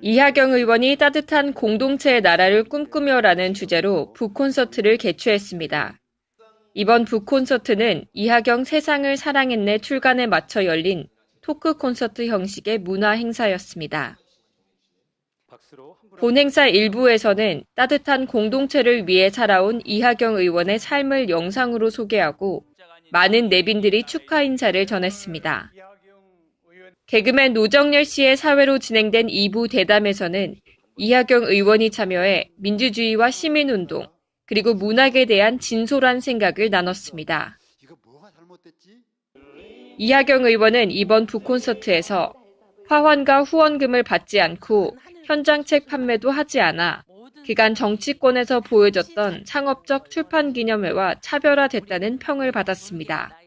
이하경 의원이 따뜻한 공동체의 나라를 꿈꾸며라는 주제로 북콘서트를 개최했습니다. 이번 북콘서트는 이하경 세상을 사랑했네 출간에 맞춰 열린 토크 콘서트 형식의 문화 행사였습니다. 본 행사 일부에서는 따뜻한 공동체를 위해 살아온 이하경 의원의 삶을 영상으로 소개하고 많은 내빈들이 축하 인사를 전했습니다. 개그맨 노정열 씨의 사회로 진행된 2부 대담에서는 이하경 의원이 참여해 민주주의와 시민운동, 그리고 문학에 대한 진솔한 생각을 나눴습니다. 이하경 의원은 이번 북콘서트에서 화환과 후원금을 받지 않고 현장 책 판매도 하지 않아 그간 정치권에서 보여줬던 상업적 출판 기념회와 차별화됐다는 평을 받았습니다.